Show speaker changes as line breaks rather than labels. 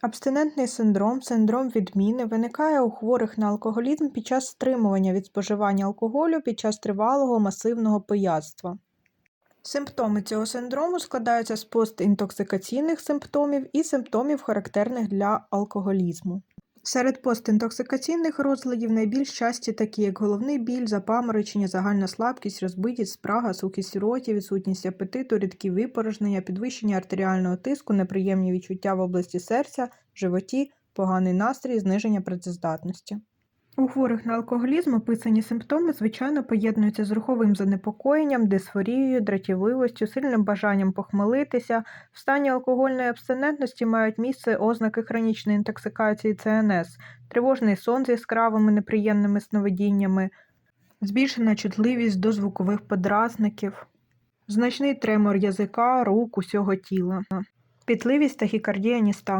Абстинентний синдром, синдром відміни виникає у хворих на алкоголізм під час стримування від споживання алкоголю під час тривалого масивного пияцтва. Симптоми цього синдрому складаються з постінтоксикаційних симптомів і симптомів, характерних для алкоголізму. Серед постінтоксикаційних розладів найбільш часті такі, як головний біль, запаморочення, загальна слабкість, розбитість, спрага, сухість роті, відсутність апетиту, рідкі випорожнення, підвищення артеріального тиску, неприємні відчуття в області серця, животі, поганий настрій, зниження працездатності. У хворих на алкоголізм описані симптоми звичайно поєднуються з руховим занепокоєнням, дисфорією, дратівливостю, сильним бажанням похмелитися. В стані алкогольної абстинентності мають місце ознаки хронічної інтоксикації ЦНС, тривожний сон з яскравими неприємними сновидіннями, збільшена чутливість до звукових подразників, значний тремор язика, рук, усього тіла, пітливість, тахікардія, ніста.